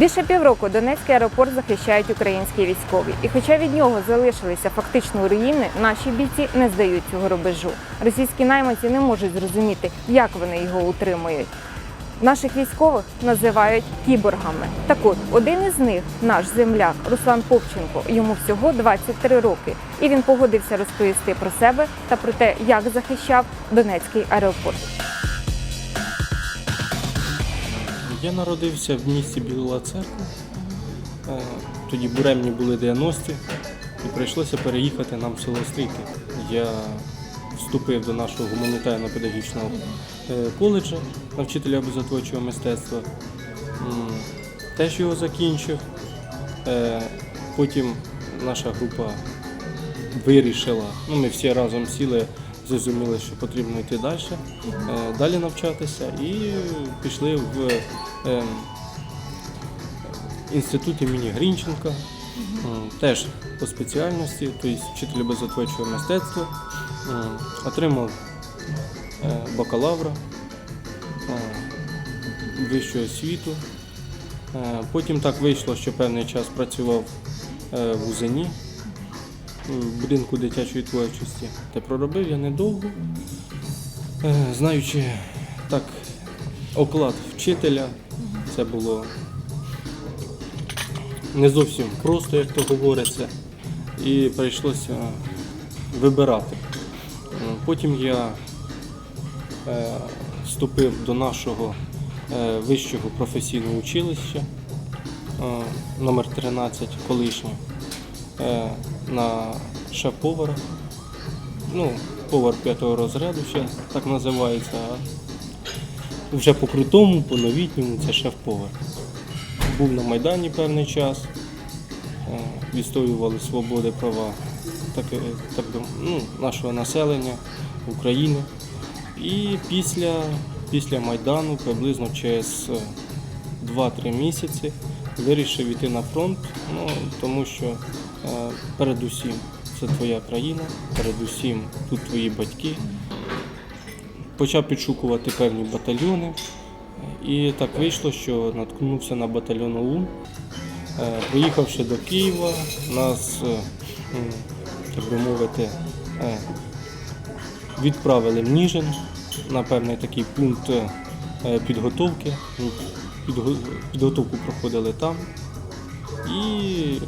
Більше півроку Донецький аеропорт захищають українські військові. І хоча від нього залишилися фактично руїни, наші бійці не здають цього рубежу. Російські найманці не можуть зрозуміти, як вони його утримують. Наших військових називають кіборгами. Так от, один із них, наш земляк Руслан Попченко, йому всього 23 роки, і він погодився розповісти про себе та про те, як захищав Донецький аеропорт. Я народився в місті Біла Церква. Е, Тоді буремні були 90-ті і прийшлося переїхати нам в село Стрійки. Я вступив до нашого гуманітарно-педагогічного е, коледжу на вчителя образотворчого мистецтва. Теж його закінчив. Е, Потім наша група вирішила, ну ми всі разом сіли, зрозуміли, що потрібно йти далі, е, далі навчатися і пішли в е, інститут імені Грінченка, теж по спеціальності, тобто вчитель безотвочого мистецтва, отримав е, бакалавра, е, вищу освіту. Потім так вийшло, що певний час працював в Узені, в будинку дитячої творчості. Та проробив я недовго, Е, знаючи так оклад вчителя, це було не зовсім просто, як то говориться, і прийшлося вибирати. Е, Потім я е, вступив до нашого е, вищого професійного училища е, номер 13 колишнє е, на шеф-повара. Ну, повар п'ятого розряду ще так називається. А вже по крутому, по новітньому це шеф-повар. Був на Майдані певний час, е, відстоювали свободи, права так, е, так, ну, нашого населення України. І після, після Майдану, приблизно через е, 2-3 місяці, вирішив йти на фронт, ну, тому що е, передусім це твоя країна, передусім тут твої батьки. Почав підшукувати певні батальйони. І так вийшло, що наткнувся на батальйон ОУН. Е, Приїхавши до Києва, нас, е, так би мовити, е, відправили в Ніжин на певний такий пункт підготовки. Підготовку проходили там. І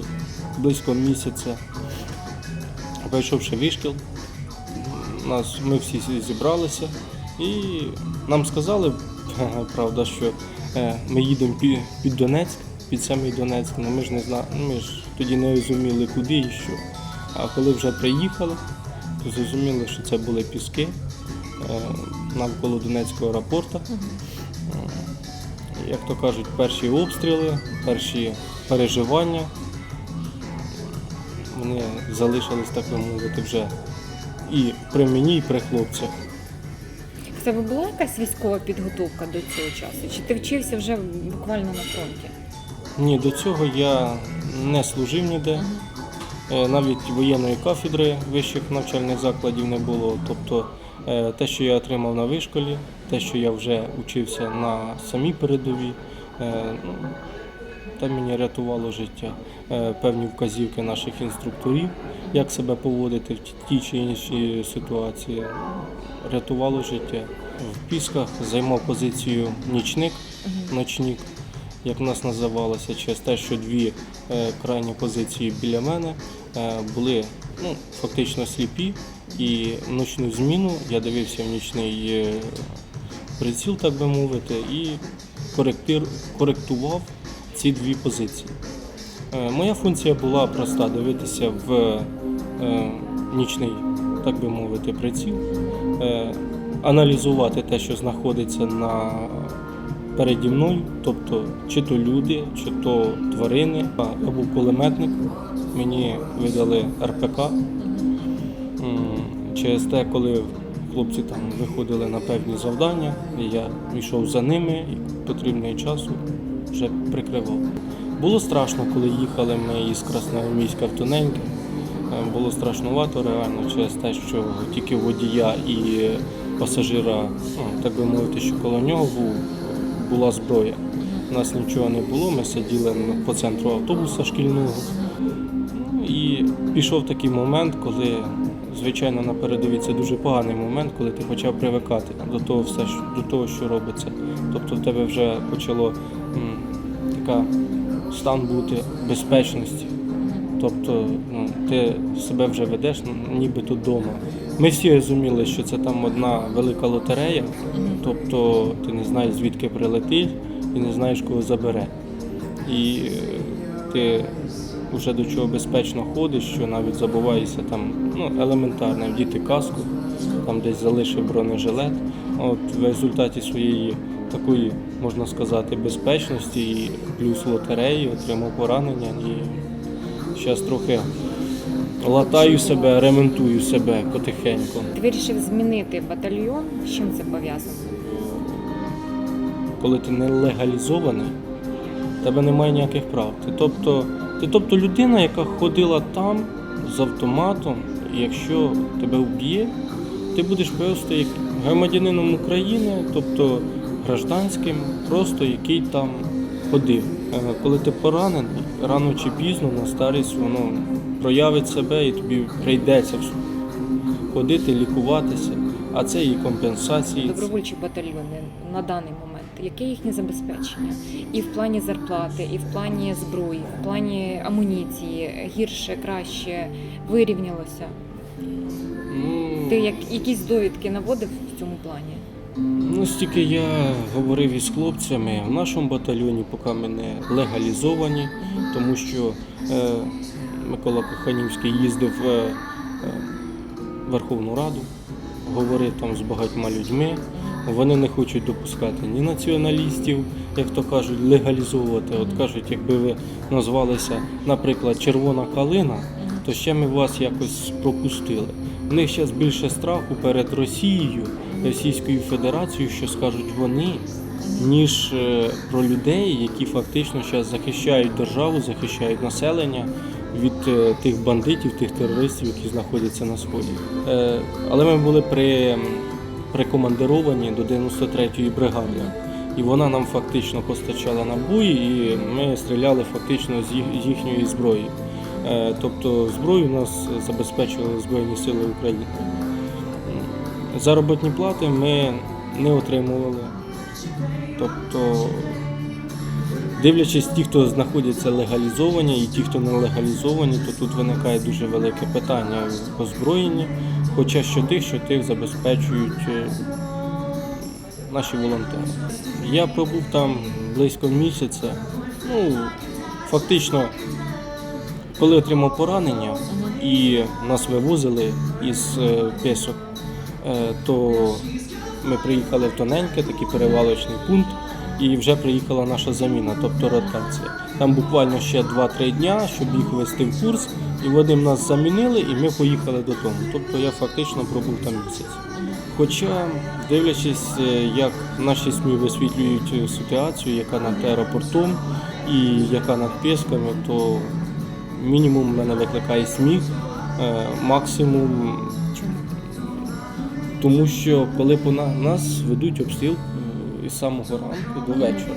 близько місяця, пройшовши вишкіл, нас, ми всі зібралися і нам сказали, правда, що е, ми їдемо пі- під Донецьк, під самий Донецьк, але ми ж не знали, ми ж тоді не розуміли, куди і що. А коли вже приїхали, то зрозуміли, що це були піски е, навколо Донецького аеропорту. Е, Як то кажуть, перші обстріли, перші переживання. Вони залишились, так би мовити, вже і при мені, і при хлопцях. В тебе була якась військова підготовка до цього часу? Чи ти вчився вже буквально на фронті? Ні, до цього я не служив ніде. Е, Навіть воєнної кафедри вищих навчальних закладів не було. Тобто е, те, що я отримав на вишколі, те, що я вже учився на самій передовій, ну, мені рятувало життя. Е, Певні вказівки наших інструкторів, як себе поводити в тій чи іншій ситуації, рятувало життя. В Пісках займав позицію нічник, ночник як в нас називалося, через те, що дві е, крайні позиції біля мене е, були ну, фактично сліпі, і в ночну зміну я дивився в нічний приціл, так би мовити, і коректував ці дві позиції. Е, Моя функція була проста дивитися в е, нічний, так би мовити, приціл, е, аналізувати те, що знаходиться на переді мною, тобто чи то люди, чи то тварини. Я був кулеметник, мені видали РПК. Через те, коли хлопці там виходили на певні завдання, я йшов за ними і потрібний часу вже прикривав. Було страшно, коли їхали ми із Красноармійська в Тоненьке. Е, Було страшнувато реально через те, що тільки водія і пасажира, ну, так би мовити, що коло нього була зброя. У нас нічого не було, ми сиділи по центру автобуса шкільного. І пішов такий момент, коли, звичайно, на передовій це дуже поганий момент, коли ти почав привикати до того, все, до того, що робиться. Тобто в тебе вже почало така стан бути безпечності. Тобто ну, ти себе вже ведеш ну, ніби тут вдома. Ми всі розуміли, що це там одна велика лотерея, тобто ти не знаєш звідки прилетить і не знаєш, кого забере. І е, ти вже до чого безпечно ходиш, що навіть забуваєшся там ну, елементарно вдіти каску, там десь залишив бронежилет. От в результаті своєї такої, можна сказати, безпечності і плюс лотереї отримав поранення і зараз трохи латаю себе, ремонтую себе потихеньку. Ти вирішив змінити батальйон. З чим це пов'язано? коли ти не легалізований, в тебе немає ніяких прав. Ти тобто, ти тобто людина, яка ходила там з автоматом, і якщо тебе вб'є, ти будеш просто як громадянином України, тобто гражданським, просто який там ходив. Е, Коли ти поранений, рано чи пізно на старість воно проявить себе і тобі прийдеться ходити, лікуватися, а це і компенсації. Добровольчі батальйони на даний момент. Яке їхнє забезпечення? І в плані зарплати, і в плані зброї, в плані амуніції, гірше, краще вирівнялося. Ну, Ти як якісь довідки наводив в цьому плані? Ну, стільки я говорив із хлопцями, в нашому батальйоні поки ми не легалізовані, тому що е, Микола Коханівський їздив е, е, в Верховну Раду, говорив там з багатьма людьми. Вони не хочуть допускати ні націоналістів, як то кажуть, легалізовувати. От кажуть, якби ви назвалися, наприклад, Червона калина, то ще ми вас якось пропустили. У них зараз більше страху перед Росією, Російською Федерацією, що скажуть вони, ніж е, про людей, які фактично зараз захищають державу, захищають населення від е, тих бандитів, тих терористів, які знаходяться на сході. Е, Але ми були при, прикомандировані до 93-ї бригади. І вона нам фактично постачала набої, і ми стріляли фактично з їхньої зброї. Тобто зброю нас забезпечували Збройні Сили України. Заробітні плати ми не отримували. Тобто, дивлячись ті, хто знаходяться легалізовані, і ті, хто не легалізовані, то тут виникає дуже велике питання в озброєнні, хоча що тих, що тих забезпечують е, наші волонтери. Я пробув там близько місяця. Ну, фактично, коли отримав поранення і нас вивозили із е, песок, то ми приїхали в тоненьке, такий перевалочний пункт, і вже приїхала наша заміна, тобто ротація. Там буквально ще 2-3 дня, щоб їх ввести в курс, і вони нас замінили, і ми поїхали додому. Тобто я фактично пробув там місяць. Хоча, дивлячись, е, як наші СМІ висвітлюють е, ситуацію, яка над аеропортом і яка над Пєсками, то мінімум мене викликає сміх, е, максимум? Тому що коли по нас ведуть обстріл е, із самого ранку до вечора.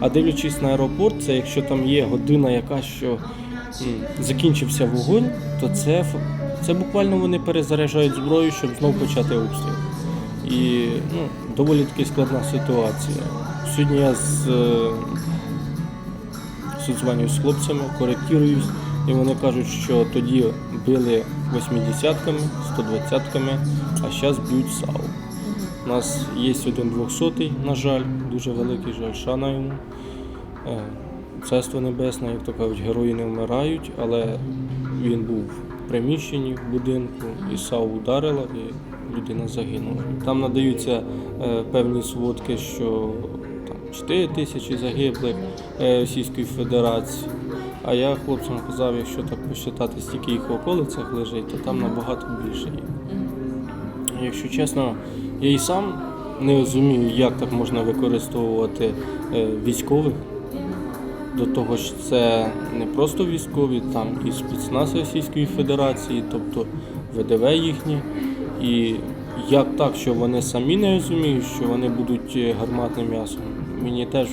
А дивлячись на аеропорт, це якщо там є година яка, що закінчився вогонь, то це, це буквально вони перезаряджають зброю, щоб знову почати обстріл. І ну, доволі таки складна ситуація. Сьогодні я з е, з хлопцями, коректуюсь, і вони кажуть, що тоді били 80-ками, 120-ками, а зараз б'ють САУ. У нас є один 200-й, на жаль, дуже великий жаль, шана йому. Е, Царство небесне, як то кажуть, герої не вмирають, але він був в приміщенні в будинку, і САУ ударила, і людина загинула. Там надаються е, певні сводки, що там 4 тисячі загиблих е, Російської Федерації. А я хлопцям казав, якщо так посчитати, стільки їх в околицях лежить, то там набагато більше є. Якщо чесно, я і сам не розумію, як так можна використовувати е, військових. До того ж, це не просто військові, там і спецназ Російської Федерації, тобто ВДВ їхні. І як так, що вони самі не розуміють, що вони будуть е, гарматним м'ясом, мені теж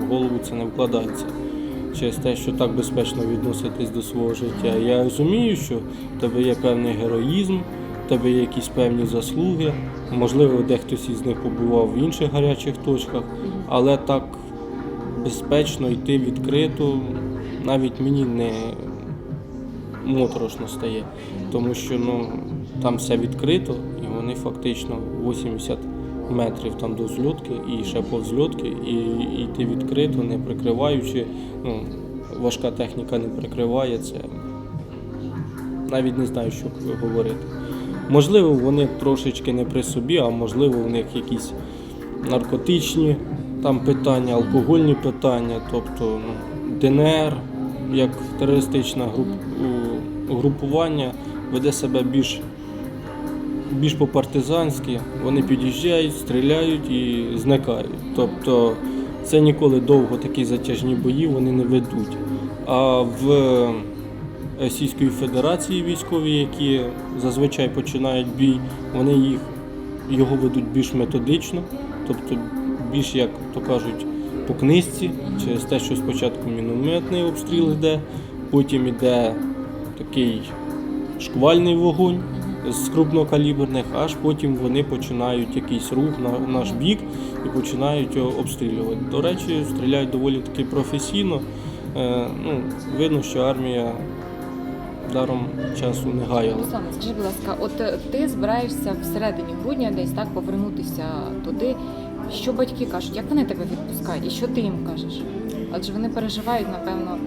в голову це не вкладається. Через те, що так безпечно відноситись до свого життя. Я розумію, що в тебе є певний героїзм, в тебе є якісь певні заслуги. Можливо, дехтось із них побував в інших гарячих точках, але так безпечно йти відкрито навіть мені не моторошно стає, тому що ну, там все відкрито, і вони фактично 80 метрів там до зльотки і ще по і, йти відкрито, не прикриваючи. Ну, важка техніка не прикриває це. Навіть не знаю, що говорити. Можливо, вони трошечки не при собі, а можливо, в них якісь наркотичні там питання, алкогольні питання, тобто ну, ДНР як терористичне груп, у- угрупування веде себе більш, більш по-партизанськи. Вони під'їжджають, стріляють і зникають. Тобто це ніколи довго такі затяжні бої вони не ведуть. А в Російської Федерації військові, які зазвичай починають бій, вони їх його ведуть більш методично, тобто більш, як то кажуть, по книжці, через те, що спочатку мінометний обстріл йде, потім йде такий шквальний вогонь з крупнокаліберних, аж потім вони починають якийсь рух на наш бік і починають його обстрілювати. До речі, стріляють доволі таки професійно. Е, ну, видно, що армія даром часу не гаяла. Руслане, скажи, будь ласка, от е, ти збираєшся всередині грудня десь так повернутися туди. Що батьки кажуть, як вони тебе відпускають, і що ти їм кажеш? Адже вони переживають, напевно,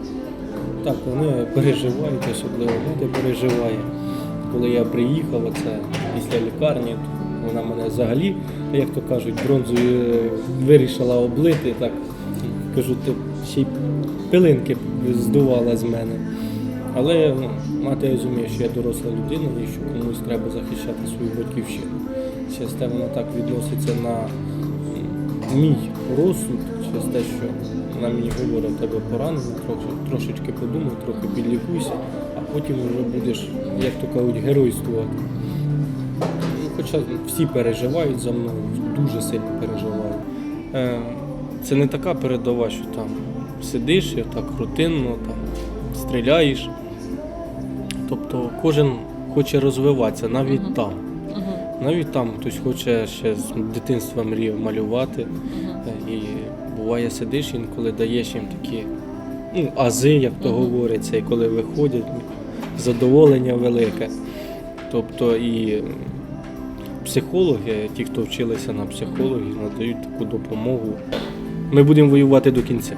Так, вони переживають, особливо мати переживає. Коли я приїхав, це після лікарні, вона мене взагалі, як то кажуть, бронзою е, вирішила облити. Так кажу, ти ще й пилинки здувала з мене. Але ну, мати розуміє, що я доросла людина і що комусь треба захищати свою батьківщину. Через те вона так відноситься на мій розсуд, через те, що вона мені говорить, тебе поранення, трохи, трошечки подумай, трохи підлікуйся, потім вже будеш, як то кажуть, геройствувати. Ну, Хоча всі переживають за мною, дуже сильно переживають. Е, Це не така передова, що там сидиш і так рутинно там, стріляєш. Тобто кожен хоче розвиватися, навіть Мгм. там. Навіть там хтось хоче ще з дитинства мріяв малювати. Е, І буває сидиш інколи даєш їм такі ну, ази, як то Мгм. говориться, і коли виходять, задоволення велике. Тобто і психологи, ті, хто вчилися на психологів, надають таку допомогу. Ми будемо воювати до кінця.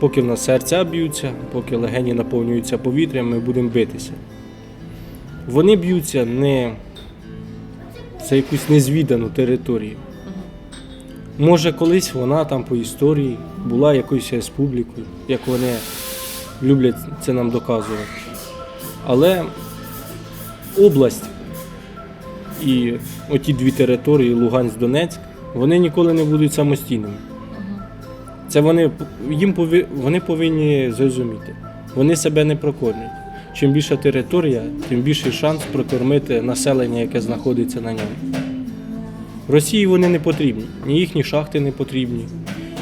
Поки в нас серця б'ються, поки легені наповнюються повітрям, ми будемо битися. Вони б'ються не за якусь незвідану територію. Може, колись вона там по історії була якоюсь республікою, як вони люблять це нам доказувати. Але область і оті дві території, Луганськ, Донецьк, вони ніколи не будуть самостійними. Це вони, їм пові, вони повинні зрозуміти. Вони себе не прокормлять. Чим більша територія, тим більший шанс прокормити населення, яке знаходиться на ньому. Росії вони не потрібні, ні їхні шахти не потрібні,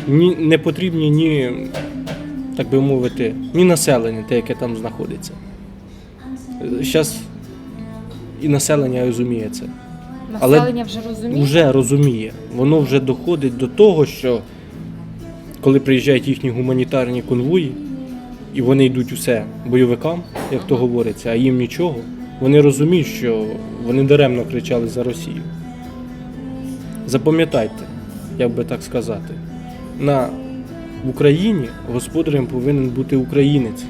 ні, не потрібні ні, так би мовити, ні населення, те, яке там знаходиться. Зараз і населення розуміє це. Населення вже розуміє. Вже розуміє. Воно вже доходить до того, що коли приїжджають їхні гуманітарні конвої, і вони йдуть усе бойовикам, як то говориться, а їм нічого, вони розуміють, що вони даремно кричали за Росію. Запам'ятайте, як би так сказати, на в Україні господарем повинен бути українець.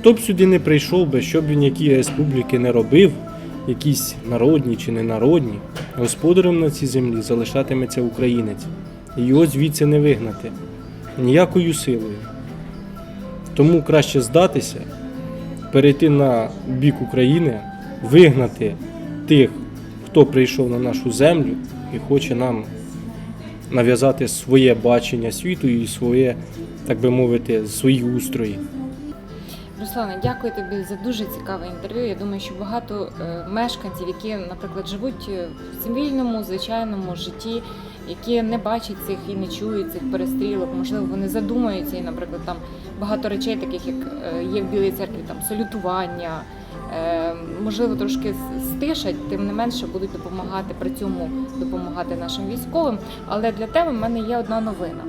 Хто б сюди не прийшов би, що б він які республіки не робив, якісь народні чи ненародні, господарем на цій землі залишатиметься українець. І його звідси не вигнати ніякою силою. Тому краще здатися, перейти на бік України, вигнати тих, хто прийшов на нашу землю і хоче нам нав'язати своє бачення світу і своє, так би мовити, свої устрої. Руслане, дякую тобі за дуже цікаве інтерв'ю. Я думаю, що багато е, мешканців, які, наприклад, живуть е, в цивільному, звичайному житті, які не бачать цих і не чують цих перестрілок, можливо, вони задумаються, і, наприклад, там багато речей, таких як е, є в Білій церкві, там салютування. Можливо, трошки стишать, тим не менше будуть допомагати при цьому допомагати нашим військовим. Але для тебе в мене є одна новина.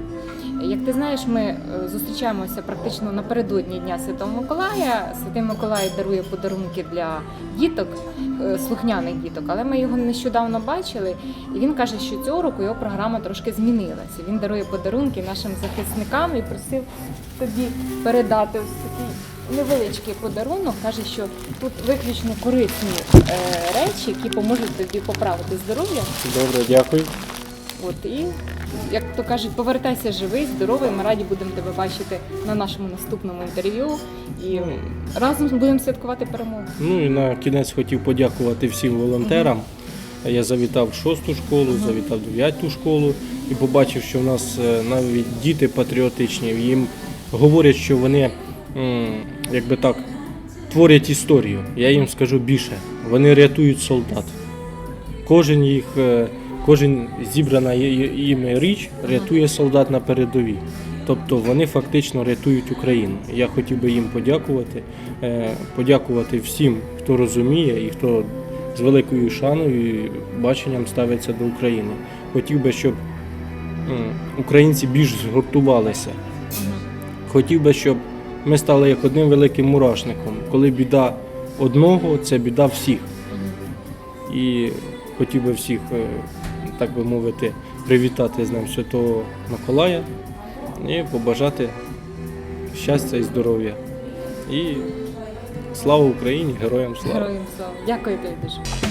Як ти знаєш, ми е, зустрічаємося практично напередодні Дня Святого Миколая. Святий Миколай дарує подарунки для діток, е, слухняних діток, але ми його нещодавно бачили, і він каже, що цього року його програма трошки змінилася. Він дарує подарунки нашим захисникам і просив тобі передати ось такий невеличкий подарунок. Каже, що тут виключно корисні е, речі, які поможуть тобі поправити здоров'я. Добре, дякую. От і як то кажуть, повертайся живий, здоровий. Ми раді будемо тебе бачити на нашому наступному інтерв'ю і разом будемо святкувати перемогу. Ну і на кінець хотів подякувати всім волонтерам. Я завітав в шосту школу, завітав в дев'яту школу і побачив, що в нас е, навіть діти патріотичні. Їм говорять, що вони, якби так, творять історію. Я їм скажу більше. Вони рятують солдат. Кожен їх, е, кожен зібрана іми річ рятує солдат на передовій. Тобто вони фактично рятують Україну. Я хотів би їм подякувати, е, подякувати всім, хто розуміє і хто з великою шаною і баченням ставиться до України. Хотів би, щоб українці більш згуртувалися. Хотів би, щоб ми стали як одним великим мурашником. Коли біда одного, це біда всіх. І хотів би всіх, е, так би мовити, привітати з ним Святого Миколая і побажати щастя і здоров'я. І слава Україні, героям слава! Героям слава! Дякую дуже.